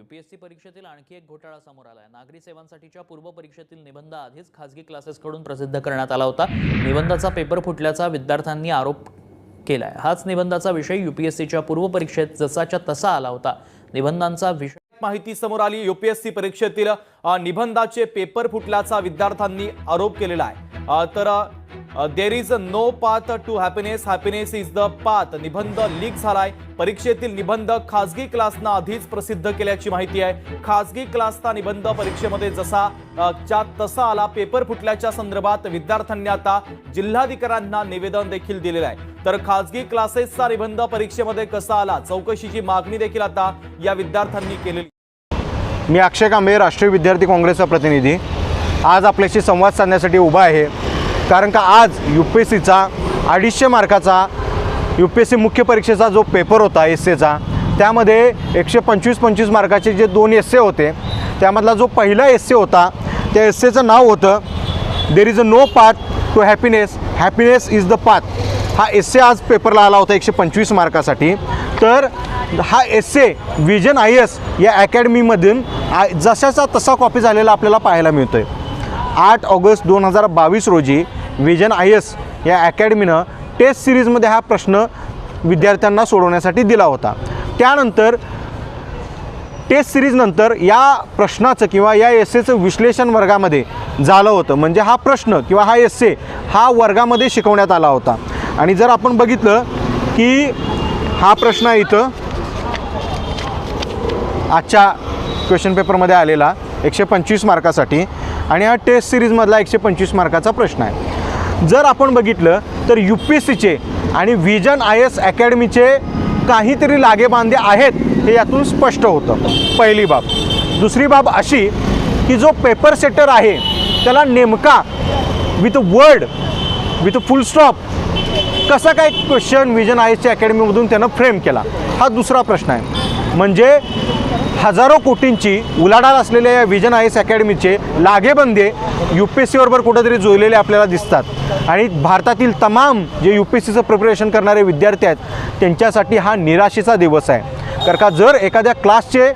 UPSC परीक्षेतील आणखी एक घोटाळा समोर आला आहे नागरी सेवांसाठीच्या पूर्व परीक्षेतील निबंध आधीच खासगी क्लासेसकडून प्रसिद्ध करण्यात आला होता. निबंधाचा पेपर फुटल्याचा विद्यार्थ्यांनी आरोप केलाय. हाच निबंधाचा विषय युपीएससीच्या पूर्व परीक्षेत जसाच्या तसा आला होता. निबंधांचा विषय माहिती समोर आली. युपीएससी परीक्षेतील निबंधाचे पेपर फुटल्याचा विद्यार्थ्यांनी आरोप केलेला आहे. तर there is no path to happiness happiness is the path निबंध लीक झालाय. परीक्षेतील निबंध खासगी क्लासनं आधीच प्रसिद्ध केल्याची माहिती आहे. खासगी क्लासचा निबंध परीक्षेमध्ये जसा च्या तसा आला पेपर फुटल्याच्या संदर्भात विद्यार्थ्यांनी आता जिल्हाधिकाऱ्यांना निवेदन देखील दिलेलं आहे. तर खासगी क्लासेसचा निबंध परीक्षेमध्ये कसा आला? चौकशीची मागणी देखील आता या विद्यार्थ्यांनी केलेली मी अक्षय कांबळे राष्ट्रीय विद्यार्थी काँग्रेसचा प्रतिनिधी. आज आपल्याशी संवाद साधण्यासाठी उभा आहे. कारण का आज यू पी एस सीचा अडीचशे मार्काचा यू पी एस सी मुख्य परीक्षेचा जो पेपर होता एस एचा त्यामध्ये एकशे पंचवीस पंचवीस मार्काचे जे दोन एस होते त्यामधला जो पहिला एस होता त्या एस एचं नाव होतं there is a no path to happiness happiness is the path हा एस्से आज पेपरला आला होता एकशे पंचवीस मार्कासाठी. तर हा एस्से विजन आय एस या अकॅडमीमधून आ जशाचा तसा कॉपी झालेला आपल्याला पाहायला मिळतो आहे आठ ऑगस्ट दोन हजार बावीस रोजी विजन आय एस या अकॅडमीनं टेस्ट सिरीजमध्ये हा प्रश्न विद्यार्थ्यांना सोडवण्यासाठी दिला होता. त्यानंतर टेस्ट सिरीजनंतर या प्रश्नाचं किंवा या एस्सेचं विश्लेषण वर्गामध्ये झालं होतं. म्हणजे हा प्रश्न किंवा हा एस्से हा वर्गामध्ये शिकवण्यात आला होता. आणि जर आपण बघितलं की हा प्रश्न आहे इथं आजच्या क्वेश्चन पेपरमध्ये आलेला एकशे पंचवीस मार्कासाठी. आणि हा टेस्ट सिरीजमधला एकशे पंचवीस मार्काचा प्रश्न आहे. जर आपण बघितलं तर यू पी सीचे आणि विजन आय एस अकॅडमीचे काहीतरी लागेबांधे आहेत हे यातून स्पष्ट होतं. पहिली बाब. दुसरी बाब अशी की जो पेपर सेटर आहे त्याला नेमका with word with full stop कसा काय क्वेश्चन विजन आय एसच्या अकॅडमीमधून त्यानं फ्रेम केला? हा दुसरा प्रश्न आहे. म्हणजे हजारो कोटींची उलाढाल असलेल्या या विजन आय एस अकॅडमीचे लागेबंदे यू पी एस सीबरोबर कुठेतरी जुळलेले आपल्याला दिसतात. आणि भारतातील तमाम जे यू पी एस सीचं प्रिपरेशन करणारे विद्यार्थी आहेत त्यांच्यासाठी हा निराशेचा दिवस आहे. कारण का जर एखाद्या क्लासचे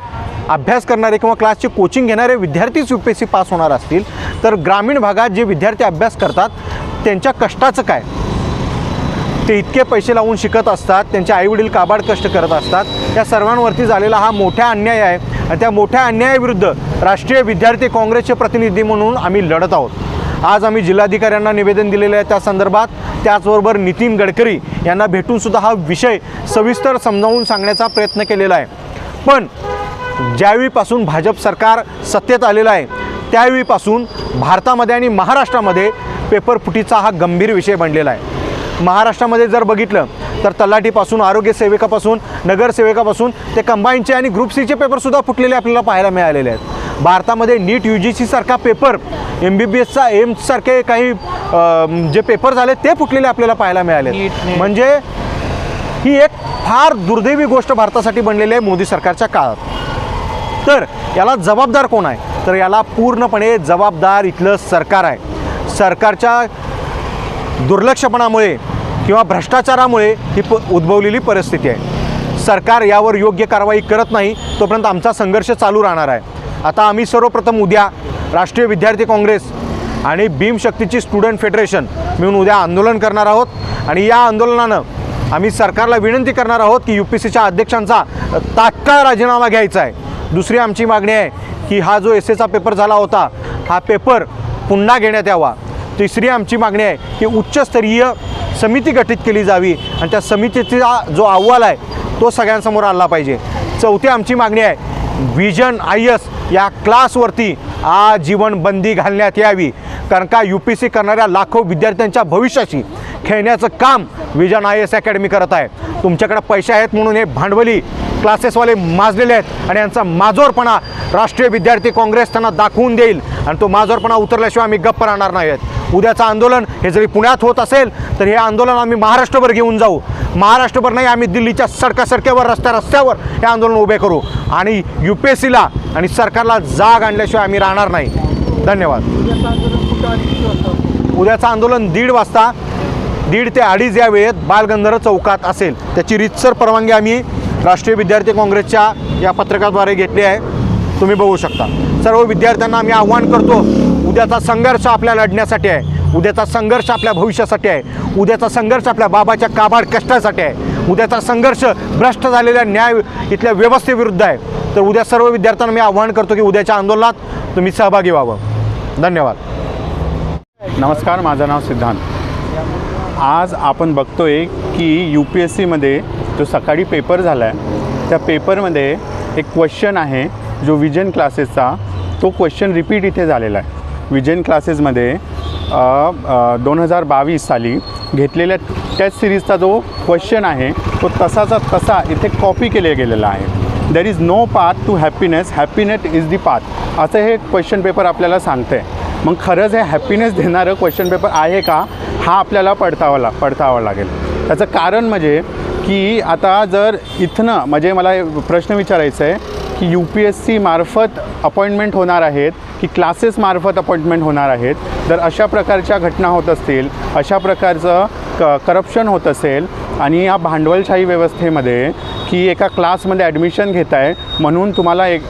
अभ्यास करणारे किंवा क्लासचे कोचिंग घेणारे विद्यार्थीच U P S C pass होणार असतील तर ग्रामीण भागात जे विद्यार्थी अभ्यास करतात त्यांच्या कष्टाचं काय? ते इतके पैसे लावून शिकत असतात त्यांचे आईवडील काबाड कष्ट करत असतात. या सर्वांवरती झालेला हा मोठा अन्याय आहे आणि त्या मोठ्या अन्यायाविरुद्ध राष्ट्रीय विद्यार्थी काँग्रेसचे प्रतिनिधी म्हणून आम्ही लढत आहोत. आज आम्ही जिल्हाधिकाऱ्यांना निवेदन दिलेलं आहे त्या संदर्भात. त्याचबरोबर नितीन गडकरी यांना भेटूनसुद्धा हा विषय सविस्तर समजावून सांगण्याचा प्रयत्न केलेला आहे. पण ज्यावेळीपासून भाजप सरकार सत्तेत आलेलं आहे त्यावेळीपासून भारतामध्ये आणि महाराष्ट्रामध्ये पेपरफुटीचा हा गंभीर विषय बनलेला आहे. महाराष्ट्रामध्ये जर बघितलं तर तलाठीपासून आरोग्य सेविकापासून नगरसेविकापासून ते कंबाईनचे आणि ग्रुप सीचे पेपरसुद्धा फुटलेले आपल्याला पाहायला मिळालेले आहेत. भारतामध्ये नीट यू जी सीसारखा पेपर एम बी बी एसचा एम्ससारखे काही जे पेपर झाले ते फुटलेले आपल्याला पाहायला मिळाले. म्हणजे ही एक फार दुर्दैवी गोष्ट भारतासाठी बनलेली आहे मोदी सरकारच्या काळात. तर याला जबाबदार कोण आहे? तर याला पूर्णपणे जबाबदार इथलं सरकार आहे. सरकारच्या दुर्लक्षपणामुळे किंवा भ्रष्टाचारामुळे ही प उद्भवलेली परिस्थिती आहे. सरकार यावर योग्य कारवाई करत नाही तोपर्यंत आमचा संघर्ष चालू राहणार आहे. आता आम्ही सर्वप्रथम उद्या राष्ट्रीय विद्यार्थी काँग्रेस आणि भीमशक्तीची स्टुडंट फेडरेशन मिळून उद्या आंदोलन करणार आहोत. आणि या आंदोलनानं आम्ही सरकारला विनंती करणार आहोत की यू पी सीच्या अध्यक्षांचा तात्काळ राजीनामा घ्यायचा आहे. दुसरी आमची मागणी आहे की हा जो एस एचा पेपर झाला होता हा पेपर पुन्हा घेण्यात यावा. तिसरी आमची मागणी आहे की उच्चस्तरीय समिती गठीत केली जावी आणि त्या समितीचा जो अहवाल आहे तो सगळ्यांसमोर आणला पाहिजे. चौथी आमची मागणी आहे विजन आय एस या क्लासवरती आजीवन बंदी घालण्यात यावी. कारण का यू पी सी करणाऱ्या लाखो विद्यार्थ्यांच्या भविष्याशी खेळण्याचं काम विजन आय एस अकॅडमी करत आहे. तुमच्याकडे पैसे आहेत म्हणून हे भांडवली क्लासेसवाले माजलेले आहेत आणि यांचा माजोरपणा राष्ट्रीय विद्यार्थी काँग्रेस त्यांना दाखवून देईल आणि तो माजोरपणा उतरल्याशिवाय आम्ही गप्प राहणार नाही आहेत उद्याचं आंदोलन हे जरी पुण्यात होत असेल तर हे आंदोलन आम्ही महाराष्ट्रभर घेऊन जाऊ. महाराष्ट्रभर नाही आम्ही दिल्लीच्या सडका सडक्यावर रस्त्या रस्त्यावर हे आंदोलन उभे करू. आणि यू पी एस सीला आणि सरकारला जाग आणल्याशिवाय आम्ही राहणार नाही. धन्यवाद. उद्याचं आंदोलन दीड वाजता दीड ते अडीच या वेळेत बालगंधर्व चौकात असेल. त्याची रितसर परवानगी आम्ही राष्ट्रीय विद्यार्थी काँग्रेसच्या या पत्रकाद्वारे घेतली आहे. तुम्ही बघू शकता. सर्व विद्यार्थ्यांना आम्ही आव्हान करतो उद्याचा संघर्ष आपल्या लढण्यासाठी आहे. उद्याचा संघर्ष आपल्या भविष्यासाठी आहे. उद्याचा संघर्ष आपल्या बाबाच्या काबाड कष्टासाठी आहे. उद्याचा संघर्ष भ्रष्ट झालेल्या न्याय इथल्या व्यवस्थेविरुद्ध आहे. तर उद्या सर्व विद्यार्थ्यांना मी आव्हान करतो की उद्याच्या आंदोलनात तुम्ही सहभागी व्हावं. धन्यवाद. नमस्कार माझं नाव सिद्धांत. आज आपण बघतोय की यू पी एस सीमध्ये जो सकाळी पेपर झाला आहे त्या पेपरमध्ये एक क्वेश्चन आहे जो विजन क्लासेसचा तो क्वेश्चन रिपीट इथे झालेला आहे. विजन क्लासेसमध्ये दोन हजार बावीस साली घेतलेल्या टेस्ट सिरीजचा जो क्वेश्चन आहे तो तसाचा तसा इथे कॉपी केले गेलेला आहे. There is no path to happiness happiness is the path असं हे क्वेश्चन पेपर आपल्याला सांगतं आहे मग खरंच हे हॅपीनेस देणारं क्वेश्चन पेपर आहे का? हा आपल्याला पडतावा ला पडतावा लागेल. त्याचं कारण म्हणजे की आता जर इथनं म्हणजे मला प्रश्न विचारायचा आहे की यू पी एस सी मार्फत अपॉइंटमेंट होणार आहेत की क्लासेसमार्फत अपॉइंटमेंट होणार आहेत. जर अशा प्रकारच्या घटना होत असतील अशा प्रकारचं क करप्शन होत असेल आणि या भांडवलशाही व्यवस्थेमध्ये की एका क्लासमध्ये ॲडमिशन घेत आहे म्हणून तुम्हाला एक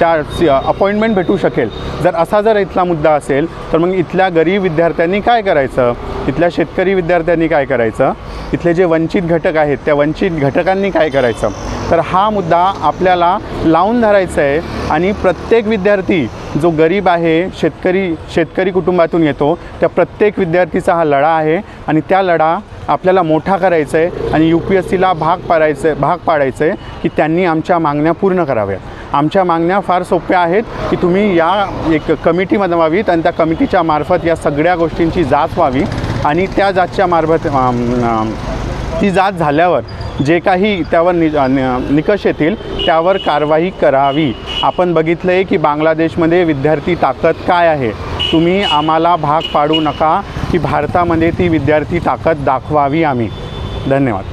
त्या अपॉइंटमेंट भेटू शकेल. जर असा जर इथला मुद्दा असेल तर मग इथल्या गरीब विद्यार्थ्यांनी काय करायचं? इथल्या शेतकरी विद्यार्थ्यांनी काय करायचं? इथले जे वंचित घटक आहेत त्या वंचित घटकांनी काय करायचं? तर हा मुद्दा आपल्याला लावून धरायचा आहे आणि प्रत्येक विद्यार्थी जो गरीब आहे शेतकरी शेतकरी कुटुंबातून येतो त्या प्रत्येक विद्यार्थीचा हा लढा आहे आणि त्या लढा आपल्याला मोठा करायचा आहे आणि यू पी एस सीला भाग पाडायचं आहे भाग पाडायचं आहे की त्यांनी आमच्या मागण्या पूर्ण कराव्यात आमच्या मागण्या फार सोप्या आहेत की तुम्ही या एक कमिटी बनवावीत आणि त्या कमिटीच्या मार्फत या सगळ्या गोष्टींची जाच व्हावी आणि त्या जातच्या मार्फत ती जात झाल्यावर जे काही त्यावर नि निकष येतील त्यावर कारवाई करावी. आपण बघितलं आहे की बांगलादेशमध्ये विद्यार्थी ताकद काय आहे? तुम्ही आम्हाला भाग पाडू नका की भारतामध्ये ती विद्यार्थी ताकद दाखवावी आम्ही. धन्यवाद.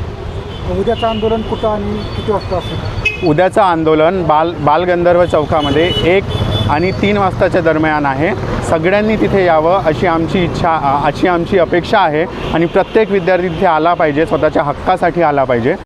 उद्याचं आंदोलन कुठं आणि किती वाजता असेल? उद्याचं आंदोलन बाल बालगंधर्व चौकामध्ये एक आणि तीन वाजताच्या दरम्यान आहे. सगळ्यांनी तिथे यावं अशी आमची इच्छा अशी आमची अपेक्षा आहे आणि प्रत्येक विद्यार्थी तिथे आला पाहिजे स्वतःच्या हक्कासाठी आला पाहिजे.